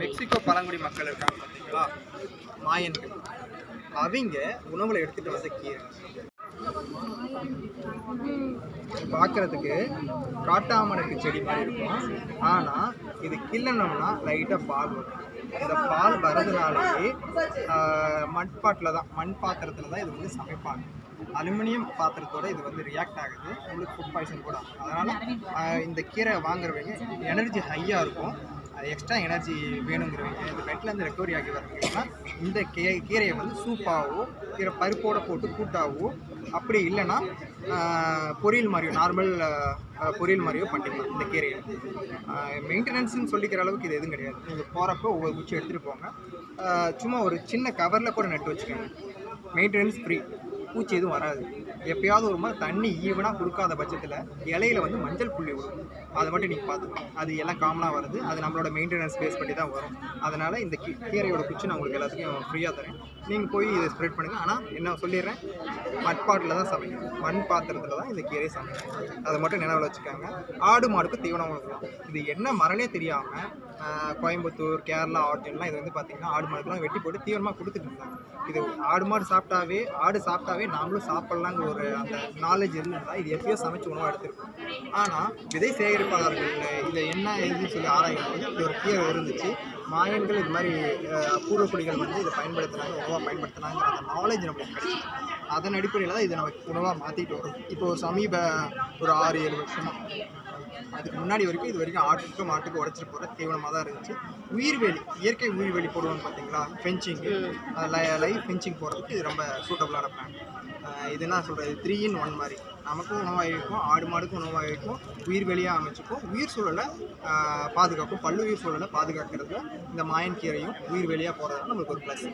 Mexico பழங்குடி மக்கள் இருக்காங்க பார்த்தீங்களா? மாயன்கள் அவங்க உணவில் எடுத்துகிட்டு வந்த கீரை. பார்க்கறதுக்கு காட்டாமணக்கு செடி மாதிரி இருக்கும். ஆனால் இது கிள்ளனோம்னா லைட்டாக பால் வரும். இந்த பால் வரதுனாலேயே மண்பாட்டில் தான் மண் பாத்திரத்தில் தான் இது வந்து சமைப்பாங்க. அலுமினியம் பாத்திரத்தோட இது வந்து ரியாக்ட் ஆகுது. உங்களுக்கு ஃபுட் பாய்சன் கூட அதனால் இந்த கீரை வாங்குறவங்க எனர்ஜி ஹையாக இருக்கும். எக்ஸ்ட்ரா எனர்ஜி வேணுங்கிறவங்க இந்த பெட்லேருந்து ரெக்கவரி ஆகி வரவங்கன்னா இந்த கீ கீரையை வந்து சூப்பாகவோ கீரை பருப்போட போட்டு கூட்டாகவோ அப்படி இல்லைன்னா பொரியல் மாதிரியோ நார்மல் பொரியல் மாதிரியோ பண்ணிக்கலாம் இந்த கீரையை. மெயின்டெனன்ஸ்னு சொல்லிக்கிற அளவுக்கு இது எதுவும் கிடையாது. நீங்கள் போகிறப்போ ஒவ்வொரு குச்சி எடுத்துகிட்டு போங்க. சும்மா ஒரு சின்ன கவரில் கூட நட்டு வச்சுக்கோங்க. மெயின்டெனன்ஸ் ஃப்ரீ பூச்சி எதுவும் வராது. எப்பயாவது ஒரு மாதிரி தண்ணி ஈவனாக கொடுக்காத பட்சத்தில் இலையில வந்து மஞ்சள் புள்ளி விடும். அதை மட்டும் நீங்கள் பார்த்துக்கணும். அது எல்லாம் காமனாக வருது. அது நம்மளோட மெயின்டெனன்ஸ் பேஸ் பண்ணி தான் வரும். அதனால் இந்த கீ கீரையோட குச்சி நான் உங்களுக்கு எல்லாத்துக்கும் ஃப்ரீயாக தரேன். நீங்கள் போய் இதை ஸ்ப்ரெட் பண்ணுங்கள் ஆனால் என்ன சொல்லிடுறேன்? மட்பாட்டில் தான் சமைக்கணும் மண் பாத்திரத்தில் தான் இந்த கீரையை சமைக்கணும் அதை மட்டும் நினைவில் வச்சுக்காங்க. ஆடு மாடுக்கு தீவனம் கொடுக்கலாம். இது என்ன மரனே தெரியாமல் கோயம்புத்தூர் கேரளா ஆர்ஜன்லாம் இது வந்து பார்த்தீங்கன்னா ஆடு மாடுக்கெல்லாம் வெட்டி போட்டு தீவனமாக கொடுத்துட்டு இருந்தாங்க. இது ஆடு மாடு சாப்பிட்டாவே ஆடு சாப்பிட்டாவே நாமளும் சாப்பிட்லாங்கிற ஒரு அந்த நாலேஜ் இருந்தால் இது எப்பயோ சமைச்சு உணவாக எடுத்திருக்கோம் ஆனால் விதை சேகரிப்பாளர்கள் இதை என்ன இதுன்னு சொல்லி ஆராயும் இது ஒரு கீரை இருந்துச்சு. மாயன்கள் இது மாதிரி பூர்வக்குடிகள் வந்து இதை பயன்படுத்துனாங்க உணவாக பயன்படுத்துனாங்கிற அந்த நாலேஜ் நம்மளுக்கு கிடைச்சிச்சு. அதன் அடிப்படையில் தான் இதை நம்ம உணவாக மாற்றிட்டு வரோம். இப்போ சமீப ஒரு ஆறு ஏழு வருஷமாக அதுக்கு முன்னாடி வரைக்கும் இது வரைக்கும் ஆட்டுக்கு மாட்டுக்கு உடச்சிட்டு போகிற தீவனமாக தான் இருந்துச்சு. உயிர்வேலி இயற்கை உயிர்வேலி போடுவாங்க பார்த்தீங்களா ஃபென்சிங்கு லைவ் ஃபென்சிங் போடுறதுக்கு இது ரொம்ப சூட்டபுளான பிளான் இது என்ன சொல்கிறது த்ரீ இன் ஒன் மாதிரி. நமக்கும் உணவாகிருக்கும் ஆடு மாடுக்கும் உணவாக உயிர் வெளியாக அமைச்சுக்கும் உயிர் சூழலை பாதுகாக்கும் பல்லுயிர் சூழலை பாதுகாக்கிறது இந்த மாயன் கீரையும் உயிர் வெளியாக போகிறதுனால நம்மளுக்கு ஒரு ப்ளஸ்